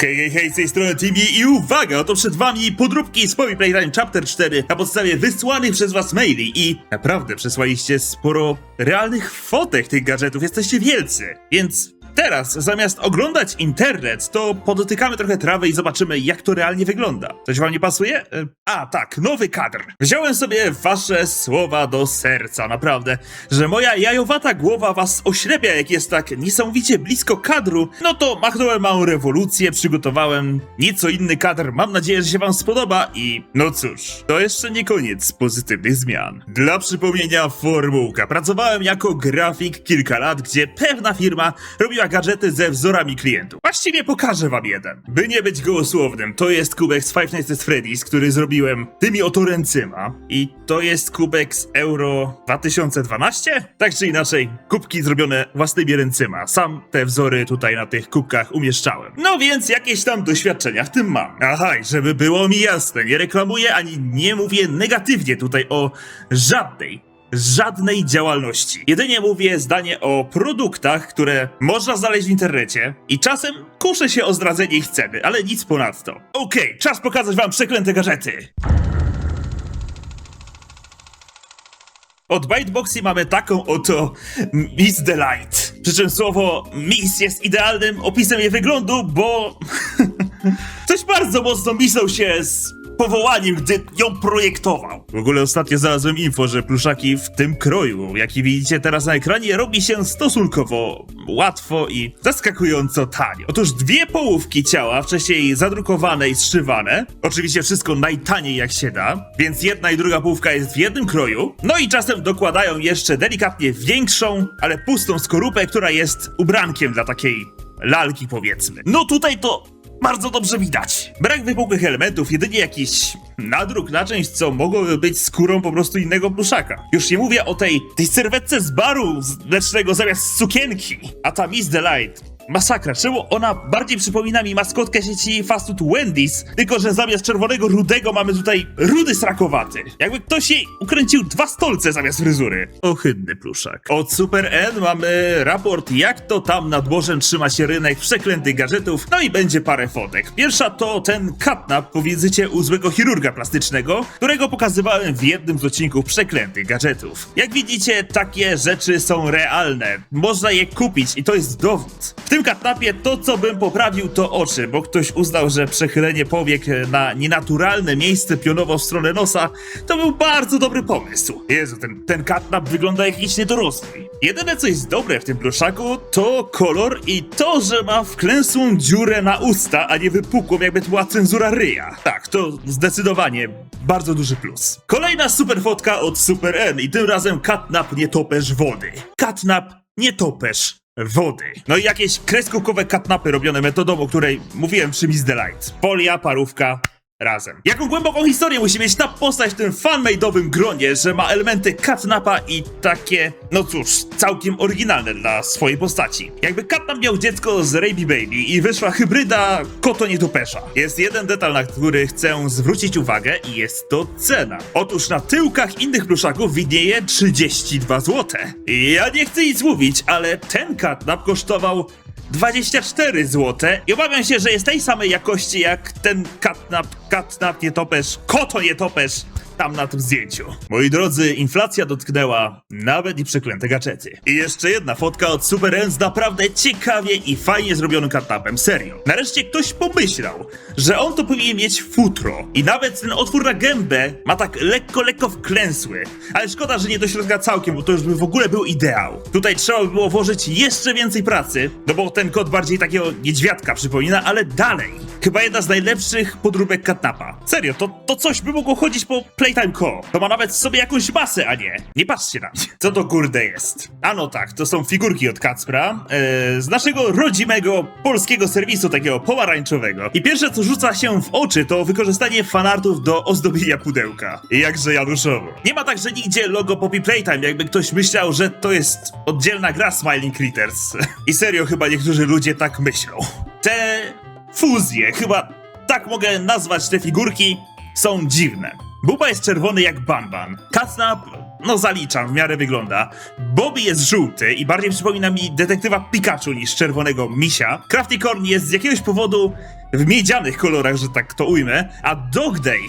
Hej, hej, hej, z tej strony TV i uwaga, oto przed wami podróbki z Poppy Playtime Chapter 4 na podstawie wysłanych przez was maili i naprawdę przesłaliście sporo realnych fotek tych gadżetów, jesteście wielcy, więc teraz zamiast oglądać internet, to podotykamy trochę trawy i zobaczymy jak to realnie wygląda. Coś wam nie pasuje? E, A, tak, nowy kadr. Wziąłem sobie wasze słowa do serca, naprawdę, że moja jajowata głowa was oślepia, jak jest tak niesamowicie blisko kadru, no to machnąłem małą rewolucję, przygotowałem nieco inny kadr, mam nadzieję, że się wam spodoba i no cóż, to jeszcze nie koniec pozytywnych zmian. Dla przypomnienia formułka, pracowałem jako grafik kilka lat, gdzie pewna firma robiła gadżety ze wzorami klientów. Właściwie pokażę wam jeden. By nie być gołosłownym, to jest kubek z Five Nights at Freddy's, który zrobiłem tymi oto ręcyma i to jest kubek z Euro 2012? Tak czy inaczej, kubki zrobione własnymi ręcyma. Sam te wzory tutaj na tych kubkach umieszczałem. No więc jakieś tam doświadczenia w tym mam. Aha, i żeby było mi jasne, nie reklamuję ani nie mówię negatywnie tutaj o żadnej żadnej działalności. Jedynie mówię zdanie o produktach, które można znaleźć w internecie i czasem kuszę się o zdradzenie ich ceny, ale nic ponadto. Okej, czas pokazać wam przeklęte gadżety. Od Byteboxy mamy taką oto Miss Delight. Przy czym słowo Miss jest idealnym opisem jej wyglądu, bo ktoś bardzo mocno misał się z powołaniem, gdy ją projektował. W ogóle ostatnio znalazłem info, że pluszaki w tym kroju, jaki widzicie teraz na ekranie, robi się stosunkowo łatwo i zaskakująco tanio. Otóż dwie połówki ciała, wcześniej zadrukowane i zszywane, oczywiście wszystko najtaniej jak się da, więc jedna i druga połówka jest w jednym kroju, no i czasem dokładają jeszcze delikatnie większą, ale pustą skorupę, która jest ubrankiem dla takiej lalki powiedzmy. No tutaj to bardzo dobrze widać. Brak wypukłych elementów, jedynie jakiś nadruk na część, co mogłoby być skórą po prostu innego pluszaka. Już nie mówię o tej, tej serwetce z baru mlecznego zamiast sukienki. A ta Miss Delight. Masakra, czemu ona bardziej przypomina mi maskotkę sieci fast food Wendy's, tylko że zamiast czerwonego rudego mamy tutaj rudy srakowaty. Jakby ktoś jej ukręcił dwa stolce zamiast fryzury. Ohydny pluszak. Od Super N mamy raport, jak to tam nad morzem trzyma się rynek przeklętych gadżetów, no i będzie parę fotek. Pierwsza to ten katnap po wizycie u złego chirurga plastycznego, którego pokazywałem w jednym z odcinków przeklętych gadżetów. Jak widzicie, takie rzeczy są realne. Można je kupić i to jest dowód. W tym katnapie to, co bym poprawił, to oczy, bo ktoś uznał, że przechylenie powiek na nienaturalne miejsce pionowo w stronę nosa to był bardzo dobry pomysł. Jezu, ten, ten katnap wygląda jak jakiś niedorosły. Jedyne, co jest dobre w tym pluszaku, to kolor i to, że ma wklęsłą dziurę na usta, a nie wypukłą, jakby to była cenzura ryja. Tak, to zdecydowanie bardzo duży plus. Kolejna super fotka od Super N i tym razem katnap nie topesz wody. Katnap nie topesz wody. No i jakieś kreskówkowe katnapy robione metodą, o której mówiłem przy Miss Delight. Folia, parówka, razem. Jaką głęboką historię musi mieć ta postać w tym fanmade'owym gronie, że ma elementy katnapa i takie, no cóż, całkiem oryginalne dla swojej postaci. Jakby katnap miał dziecko z Raby Baby i wyszła hybryda koto nietopesza. Jest jeden detal, na który chcę zwrócić uwagę i jest to cena. Otóż na tyłkach innych pluszaków widnieje 32 zł. Ja nie chcę nic mówić, ale ten katnap kosztował 24 zł i obawiam się, że jest tej samej jakości jak ten katnap, katnap nietopesz, koto nietopesz tam na tym zdjęciu. Moi drodzy, inflacja dotknęła nawet i przeklęte gadżety. I jeszcze jedna fotka od Super N z naprawdę ciekawie i fajnie zrobionym katnapem, serio. Nareszcie ktoś pomyślał, że on to powinien mieć futro i nawet ten otwór na gębę ma tak lekko, lekko wklęsły. Ale szkoda, że nie do środka całkiem, bo to już by w ogóle był ideał. Tutaj trzeba by było włożyć jeszcze więcej pracy, no bo ten kot bardziej takiego niedźwiadka przypomina, ale dalej. Chyba jedna z najlepszych podróbek katnapa. Serio, to, to coś by mogło chodzić po Playtime Co. To ma nawet w sobie jakąś masę, a nie. Nie patrzcie na mnie. Co to kurde jest? Ano tak, to są figurki od Kacpra, e, z naszego rodzimego polskiego serwisu takiego pomarańczowego. I pierwsze co rzuca się w oczy to wykorzystanie fanartów do ozdobienia pudełka. Jakże Januszowo. Nie ma także nigdzie logo Poppy Playtime, jakby ktoś myślał, że to jest oddzielna gra Smiling Critters. I serio chyba niektórzy ludzie tak myślą. Te fuzje, chyba tak mogę nazwać te figurki, są dziwne. Buba jest czerwony jak Banban. Katnap no zaliczam, w miarę wygląda. Bobby jest żółty i bardziej przypomina mi detektywa Pikachu niż czerwonego misia. Crafticorn jest z jakiegoś powodu w miedzianych kolorach, że tak to ujmę, a Dog Day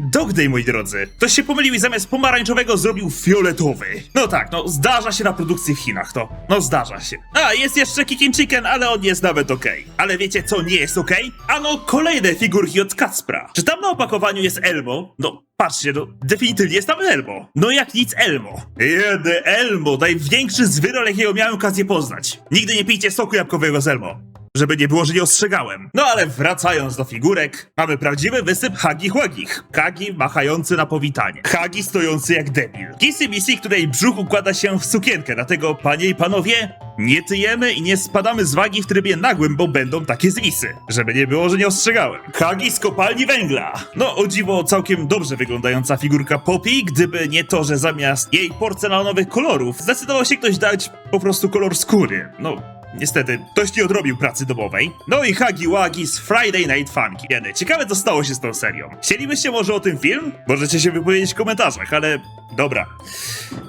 Dog Day, moi drodzy. Ktoś się pomylił i zamiast pomarańczowego zrobił fioletowy. No tak, no zdarza się na produkcji w Chinach, to. No zdarza się. A, jest jeszcze Kicking Chicken, ale on jest nawet okej. Ale wiecie co nie jest okej? Ano, kolejne figurki od Kacpra. Czy tam na opakowaniu jest Elmo? No, patrzcie, no, definitywnie jest tam Elmo. No jak nic Elmo. Jedy Elmo, największy zwyrol, jakiego miałem okazję poznać. Nigdy nie pijcie soku jabłkowego z Elmo. Żeby nie było, że nie ostrzegałem. No ale wracając do figurek, mamy prawdziwy wysyp Hagi Łagich. Hagi machający na powitanie. Hagi stojący jak debil. Kissy Missy, której brzuch układa się w sukienkę, dlatego panie i panowie, nie tyjemy i nie spadamy z wagi w trybie nagłym, bo będą takie zwisy. Żeby nie było, że nie ostrzegałem. Hagi z kopalni węgla. No o dziwo całkiem dobrze wyglądająca figurka Poppy, gdyby nie to, że zamiast jej porcelanowych kolorów zdecydował się ktoś dać po prostu kolor skóry. No, Niestety, ktoś nie odrobił pracy domowej. No i Hagi Wagi z Friday Night Funky. Jedy, ciekawe co stało się z tą serią. Chcielibyście może o tym film? Możecie się wypowiedzieć w komentarzach, ale dobra.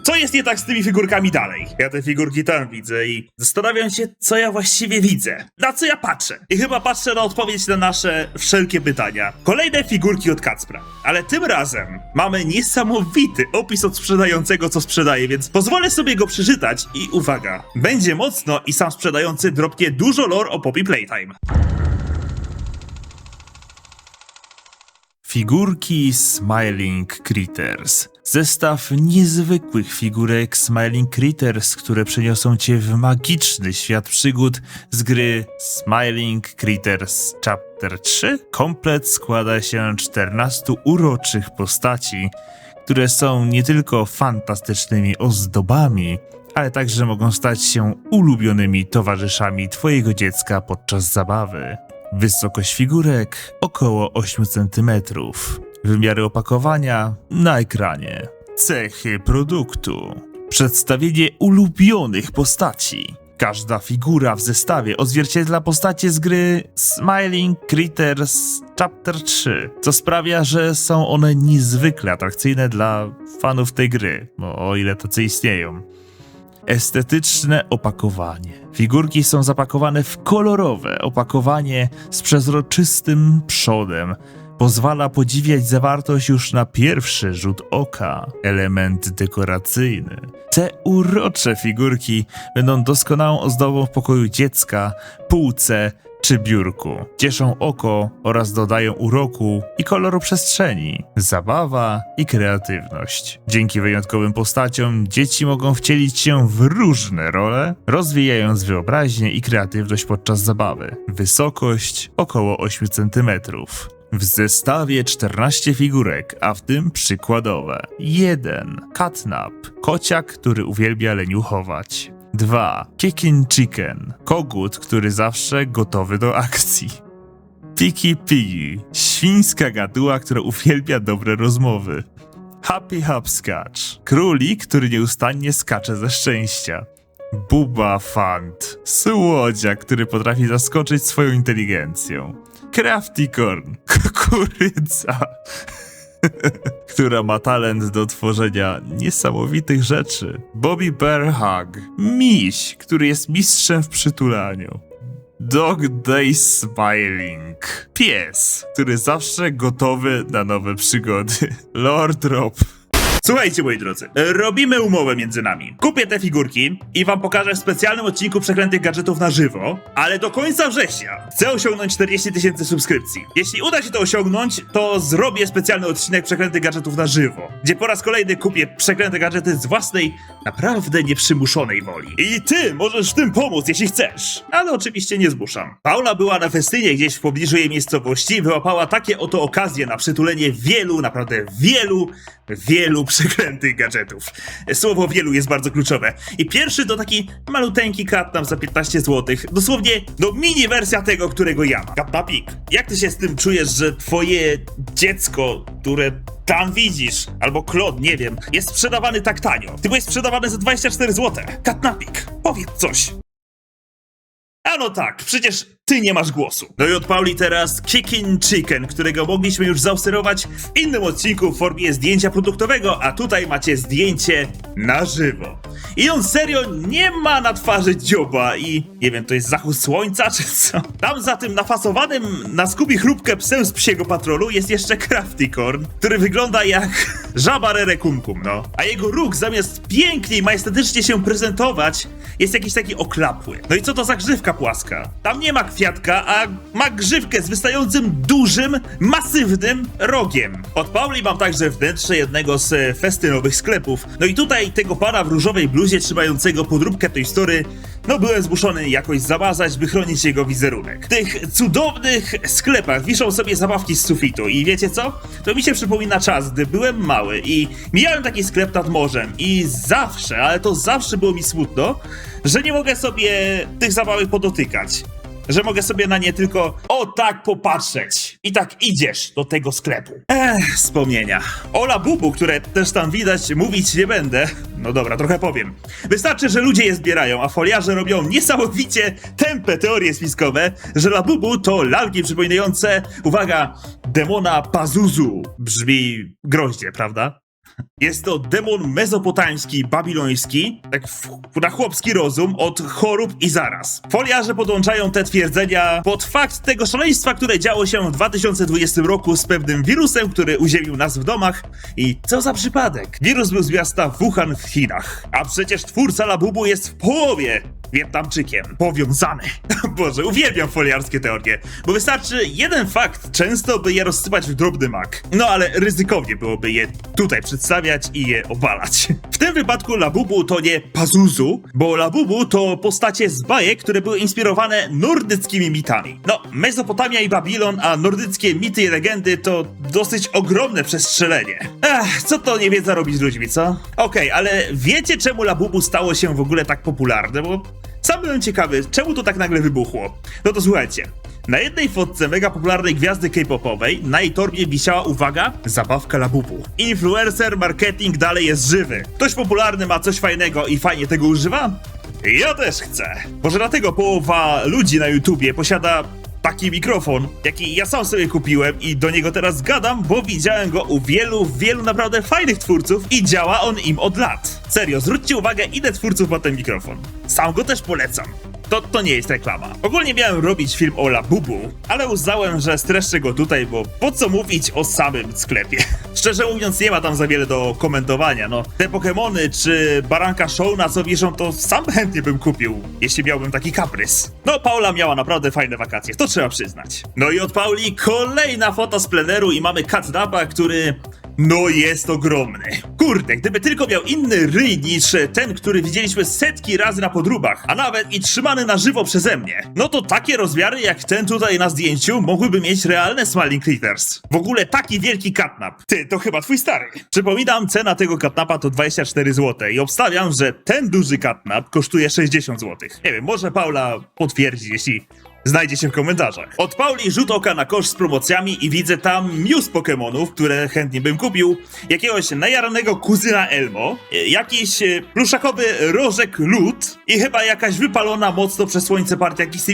Co jest nie tak z tymi figurkami dalej? Ja te figurki tam widzę i zastanawiam się, co ja właściwie widzę. Na co ja patrzę? I chyba patrzę na odpowiedź na nasze wszelkie pytania. Kolejne figurki od Kacpra. Ale tym razem mamy niesamowity opis od sprzedającego, co sprzedaje, więc pozwolę sobie go przeczytać i uwaga. Będzie mocno i sam sprzedający dropnie dużo lore o Poppy Playtime. Figurki Smiling Critters. Zestaw niezwykłych figurek Smiling Critters, które przeniosą cię w magiczny świat przygód z gry Smiling Critters Chapter 3. Komplet składa się z 14 uroczych postaci, które są nie tylko fantastycznymi ozdobami, ale także mogą stać się ulubionymi towarzyszami Twojego dziecka podczas zabawy. Wysokość figurek około 8 cm. Wymiary opakowania na ekranie. Cechy produktu. Przedstawienie ulubionych postaci. Każda figura w zestawie odzwierciedla postacie z gry Smiling Critters Chapter 3, co sprawia, że są one niezwykle atrakcyjne dla fanów tej gry, o ile tacy istnieją. Estetyczne opakowanie. Figurki są zapakowane w kolorowe opakowanie z przezroczystym przodem. Pozwala podziwiać zawartość już na pierwszy rzut oka. Element dekoracyjny. Te urocze figurki będą doskonałą ozdobą w pokoju dziecka, półce czy biurku. Cieszą oko oraz dodają uroku i koloru przestrzeni, zabawa i kreatywność. Dzięki wyjątkowym postaciom dzieci mogą wcielić się w różne role, rozwijając wyobraźnię i kreatywność podczas zabawy. Wysokość około 8 cm. W zestawie 14 figurek, a w tym przykładowe. 1. Catnap, kociak, który uwielbia leniuchować. 2. Kicking Chicken, kogut, który zawsze gotowy do akcji. Piki Piggy, świńska gaduła, która uwielbia dobre rozmowy. Happy Hopscotch, królik, który nieustannie skacze ze szczęścia. Buba Fant, słodziak, który potrafi zaskoczyć swoją inteligencją. Crafty Corn, kukurydza, która ma talent do tworzenia niesamowitych rzeczy. Bobby Bear Hug, miś, który jest mistrzem w przytulaniu. Dog Day Smiling. Pies, który zawsze gotowy na nowe przygody. Lord Rob. Słuchajcie, moi drodzy, robimy umowę między nami. Kupię te figurki i wam pokażę w specjalnym odcinku Przeklętych Gadżetów na żywo, ale do końca września chcę osiągnąć 40 tysięcy subskrypcji. Jeśli uda się to osiągnąć, to zrobię specjalny odcinek Przeklętych Gadżetów na żywo, gdzie po raz kolejny kupię przeklęte gadżety z własnej, naprawdę nieprzymuszonej woli. I ty możesz w tym pomóc, jeśli chcesz, ale oczywiście nie zmuszam. Paula była na festynie gdzieś w pobliżu jej miejscowości i wyłapała takie oto okazje na przytulenie wielu, naprawdę wielu, wielu przeklętych gadżetów. Słowo wielu jest bardzo kluczowe. I pierwszy to taki maluteńki katnap za 15 zł. Dosłownie, no mini wersja tego, którego ja mam. Katnapik, jak ty się z tym czujesz, że twoje dziecko, które tam widzisz, albo klon, nie wiem, jest sprzedawany tak tanio. Ty byłeś sprzedawany za 24 zł. Katnapik, powiedz coś. A no tak, przecież ty nie masz głosu. No i od Pauli teraz Kickin' Chicken, którego mogliśmy już zaobserwować w innym odcinku w formie zdjęcia produktowego, a tutaj macie zdjęcie na żywo. I on serio nie ma na twarzy dzioba i nie wiem, to jest zachód słońca czy co? Tam za tym nafasowanym na skubi chrupkę psem z psiego patrolu jest jeszcze Crafticorn, który wygląda jak żaba Rere Kumkum, no. A jego róg zamiast pięknie i majestatycznie się prezentować, jest jakiś taki oklapły. No i co to za grzywka płaska? Tam nie ma kwiatka, a ma grzywkę z wystającym dużym, masywnym rogiem. Od Pauli mam także wnętrze jednego z e, festynowych sklepów. No i tutaj tego pana w różowej bluzie trzymającego podróbkę tej story, no byłem zmuszony jakoś zamazać, by chronić jego wizerunek. W tych cudownych sklepach wiszą sobie zabawki z sufitu i wiecie co? To mi się przypomina czas, gdy byłem mały i mijałem taki sklep nad morzem i zawsze, ale to zawsze było mi smutno, że nie mogę sobie tych zabawek podotykać że mogę sobie na nie tylko o tak popatrzeć. I tak idziesz do tego sklepu. Ech, wspomnienia. Ola Bubu, które też tam widać, mówić nie będę. No dobra, trochę powiem. Wystarczy, że ludzie je zbierają, a foliarze robią niesamowicie tępe teorie spiskowe, że Labubu to lalki przypominające, uwaga, demona Pazuzu. Brzmi groźnie, prawda? Jest to demon mezopotamski, babiloński, tak na chłopski rozum, od chorób i zaraz. Foliarze podłączają te twierdzenia pod fakt tego szaleństwa, które działo się w 2020 roku z pewnym wirusem, który uziemił nas w domach. I co za przypadek? Wirus był z miasta Wuhan w Chinach. A przecież twórca Labubu jest w połowie Wietnamczykiem. Powiązany. Boże, uwielbiam foliarskie teorie, bo wystarczy jeden fakt, często by je rozsypać w drobny mak. No ale ryzykownie byłoby je tutaj przedstawiać i je obalać. W tym wypadku Labubu to nie Pazuzu, bo Labubu to postacie z bajek, które były inspirowane nordyckimi mitami. No, Mezopotamia i Babilon, a nordyckie mity i legendy to dosyć ogromne przestrzelenie. Ech, co to niewiedza robi z ludźmi, co? Okej, ale wiecie czemu Labubu stało się w ogóle tak popularne, bo byłem ciekawy, czemu to tak nagle wybuchło. No to słuchajcie. Na jednej fotce mega popularnej gwiazdy K-popowej na jej torbie wisiała, uwaga, zabawka Labubu. Influencer marketing dalej jest żywy. Ktoś popularny ma coś fajnego i fajnie tego używa? Ja też chcę. Może dlatego połowa ludzi na YouTubie posiada taki mikrofon, jaki ja sam sobie kupiłem i do niego teraz gadam, bo widziałem go u wielu, wielu naprawdę fajnych twórców i działa on im od lat. Serio, zwróćcie uwagę, ile twórców ma ten mikrofon. Sam go też polecam. To, to nie jest reklama. Ogólnie miałem robić film o Labubu, ale uznałem, że streszczę go tutaj, bo po co mówić o samym sklepie? Szczerze mówiąc, nie ma tam za wiele do komentowania, no. Te Pokemony czy Baranka Show na co wiszą, to sam chętnie bym kupił, jeśli miałbym taki kaprys. No, Paula miała naprawdę fajne wakacje, to trzeba przyznać. No i od Pauli kolejna foto z pleneru i mamy Katnapa, który... No jest ogromny. Kurde, gdyby tylko miał inny ryj niż ten, który widzieliśmy setki razy na podróbach, a nawet i trzymany na żywo przeze mnie, no to takie rozmiary jak ten tutaj na zdjęciu mogłyby mieć realne Smiling Critters. W ogóle taki wielki katnap. Ty, to chyba twój stary. Przypominam, cena tego katnapa to 24 zł i obstawiam, że ten duży katnap kosztuje 60 zł. Nie wiem, może Paula potwierdzi, jeśli znajdzie się w komentarzach. Od Pauli rzut oka na kosz z promocjami i widzę tam news Pokemonów, które chętnie bym kupił, jakiegoś najaranego kuzyna Elmo, e, jakiś e, pluszakowy rożek lód i chyba jakaś wypalona mocno przez słońce partia Kissy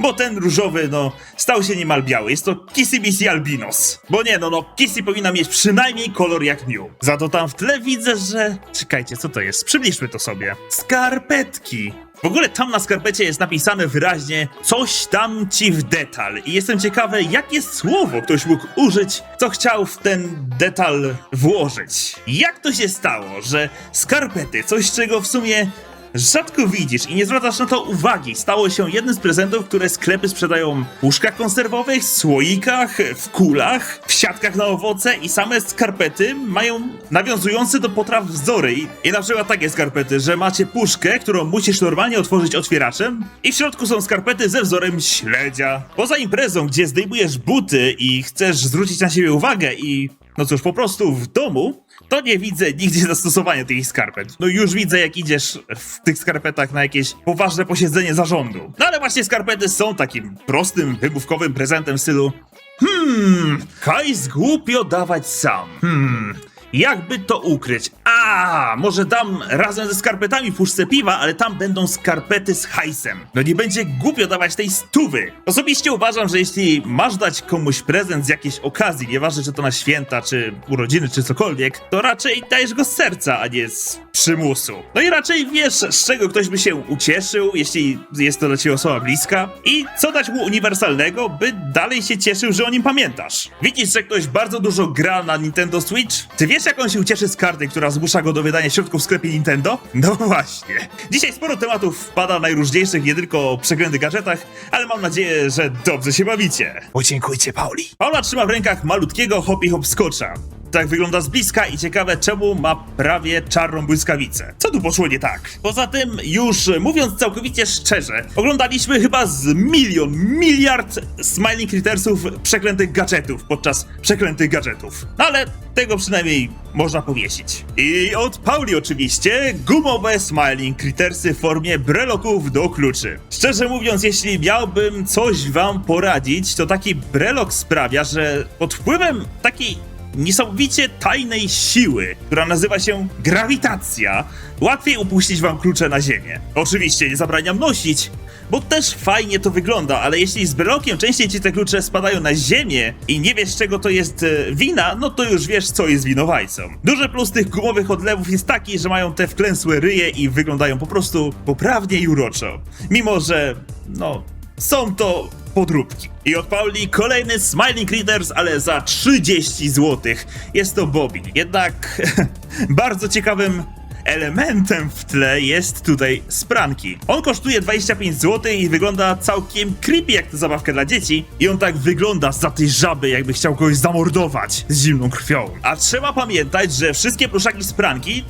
bo ten różowy, no, stał się niemal biały. Jest to Kissy Albinos. Bo nie, no, no, Kissy powinna mieć przynajmniej kolor jak New. Za to tam w tle widzę, że... Czekajcie, co to jest? Przybliżmy to sobie. Skarpetki. W ogóle tam na skarpecie jest napisane wyraźnie coś tam ci w detal i jestem ciekawy, jakie słowo ktoś mógł użyć, co chciał w ten detal włożyć. Jak to się stało, że skarpety, coś czego w sumie rzadko widzisz i nie zwracasz na to uwagi, stało się jednym z prezentów, które sklepy sprzedają w puszkach konserwowych, słoikach, w kulach, w siatkach na owoce i same skarpety mają nawiązujące do potraw wzory. I, I na przykład takie skarpety, że macie puszkę, którą musisz normalnie otworzyć otwieraczem i w środku są skarpety ze wzorem śledzia. Poza imprezą, gdzie zdejmujesz buty i chcesz zwrócić na siebie uwagę i no cóż, po prostu w domu, to nie widzę nigdzie zastosowania tych skarpet. No już widzę, jak idziesz w tych skarpetach na jakieś poważne posiedzenie zarządu. No ale właśnie skarpety są takim prostym, wymówkowym prezentem w stylu Hmm, hajs głupio dawać sam. Hmm, jakby to ukryć? A, może dam razem ze skarpetami puszce piwa, ale tam będą skarpety z hajsem. No nie będzie głupio dawać tej stówy. Osobiście uważam, że jeśli masz dać komuś prezent z jakiejś okazji, nieważne czy to na święta, czy urodziny, czy cokolwiek, to raczej dajesz go z serca, a nie z przymusu. No i raczej wiesz, z czego ktoś by się ucieszył, jeśli jest to dla ciebie osoba bliska i co dać mu uniwersalnego, by dalej się cieszył, że o nim pamiętasz. Widzisz, że ktoś bardzo dużo gra na Nintendo Switch? Ty wiesz, jak on się ucieszy z karty, która zmusza go do wydania środków w sklepie Nintendo? No właśnie. Dzisiaj sporo tematów wpada najróżniejszych, nie tylko o przeklętych gadżetach, ale mam nadzieję, że dobrze się bawicie. Podziękujcie Pauli. Paula trzyma w rękach malutkiego hopi hopskocza. Tak wygląda z bliska i ciekawe czemu ma prawie czarną błyskawicę. Co tu poszło nie tak? Poza tym, już mówiąc całkowicie szczerze, oglądaliśmy chyba z milion, miliard Smiling Crittersów przeklętych gadżetów podczas przeklętych gadżetów. No ale tego przynajmniej można powiesić. I od Pauli oczywiście gumowe Smiling Crittersy w formie breloków do kluczy. Szczerze mówiąc, jeśli miałbym coś wam poradzić, to taki brelok sprawia, że pod wpływem takiej niesamowicie tajnej siły, która nazywa się grawitacja, łatwiej upuścić wam klucze na ziemię. Oczywiście nie zabraniam nosić, bo też fajnie to wygląda, ale jeśli z brelokiem częściej ci te klucze spadają na ziemię i nie wiesz czego to jest e, wina, no to już wiesz co jest winowajcą. Duży plus tych gumowych odlewów jest taki, że mają te wklęsłe ryje i wyglądają po prostu poprawnie i uroczo. Mimo, że no są to podróbki. I od Pauli kolejny Smiling Readers, ale za 30 zł. Jest to Bobby. Jednak bardzo ciekawym elementem w tle jest tutaj spranki. On kosztuje 25 zł i wygląda całkiem creepy jak to zabawka dla dzieci. I on tak wygląda za tej żaby, jakby chciał kogoś zamordować z zimną krwią. A trzeba pamiętać, że wszystkie pluszaki spranki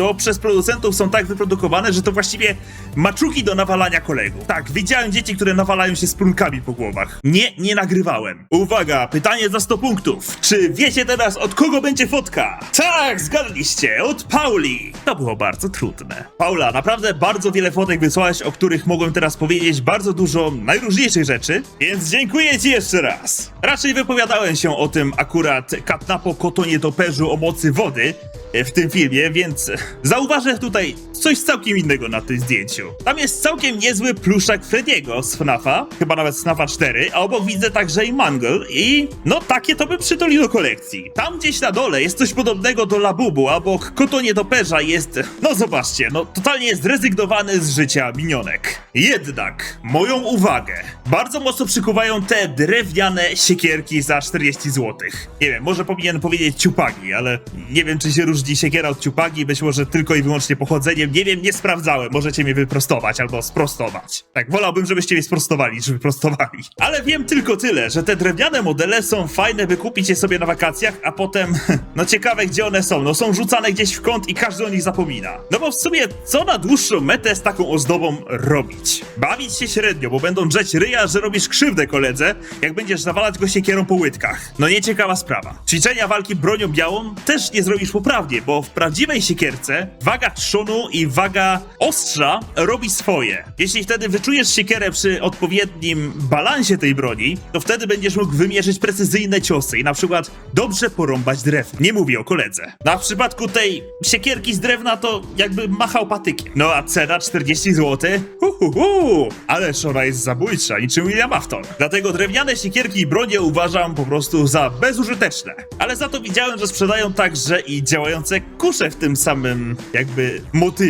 to przez producentów są tak wyprodukowane, że to właściwie maczuki do nawalania kolegów. Tak, widziałem dzieci, które nawalają się sprunkami po głowach. Nie, nie nagrywałem. Uwaga, pytanie za 100 punktów. Czy wiecie teraz od kogo będzie fotka? Tak, zgadliście, od Pauli. To było bardzo trudne. Paula, naprawdę bardzo wiele fotek wysłałaś, o których mogłem teraz powiedzieć bardzo dużo najróżniejszych rzeczy, więc dziękuję ci jeszcze raz. Raczej wypowiadałem się o tym akurat katnapo kotonie toperzu o mocy wody, w tym filmie, więc zauważę tutaj coś całkiem innego na tym zdjęciu. Tam jest całkiem niezły pluszak Frediego z FNAFa, chyba nawet z FNAFa 4, a obok widzę także i Mangle i no takie to bym przytulił do kolekcji. Tam gdzieś na dole jest coś podobnego do Labubu, a obok Kotonie Toperza jest, no zobaczcie, no totalnie zrezygnowany z życia minionek. Jednak moją uwagę bardzo mocno przykuwają te drewniane siekierki za 40 zł. Nie wiem, może powinien powiedzieć ciupagi, ale nie wiem czy się różni siekiera od ciupagi, być może tylko i wyłącznie pochodzeniem, nie wiem, nie sprawdzałem, możecie mnie wyprostować albo sprostować. Tak, wolałbym, żebyście mnie sprostowali, niż wyprostowali. Ale wiem tylko tyle, że te drewniane modele są fajne, by kupić je sobie na wakacjach, a potem, no ciekawe gdzie one są, no są rzucane gdzieś w kąt i każdy o nich zapomina. No bo w sumie, co na dłuższą metę z taką ozdobą robić? Bawić się średnio, bo będą drzeć ryja, że robisz krzywdę koledze, jak będziesz zawalać go siekierą po łydkach. No nieciekawa sprawa. Ćwiczenia walki bronią białą też nie zrobisz poprawnie, bo w prawdziwej siekierce waga trzonu i waga ostrza robi swoje. Jeśli wtedy wyczujesz siekierę przy odpowiednim balansie tej broni, to wtedy będziesz mógł wymierzyć precyzyjne ciosy i na przykład dobrze porąbać drewno. Nie mówię o koledze. A w przypadku tej siekierki z drewna to jakby machał patykiem. No a cena 40 zł? Uhuhu! Ależ ona jest zabójcza, niczym William Afton. Dlatego drewniane siekierki i bronie uważam po prostu za bezużyteczne. Ale za to widziałem, że sprzedają także i działające kusze w tym samym jakby motywie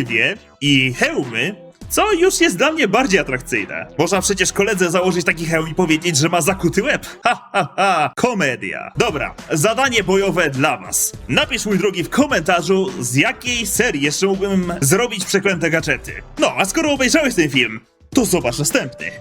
i hełmy, co już jest dla mnie bardziej atrakcyjne. Można przecież koledze założyć taki hełm i powiedzieć, że ma zakuty łeb. Ha, ha, ha, komedia. Dobra, zadanie bojowe dla was. Napisz mój drogi w komentarzu, z jakiej serii jeszcze mógłbym zrobić przeklęte gadżety. No, a skoro obejrzałeś ten film, to zobacz następny.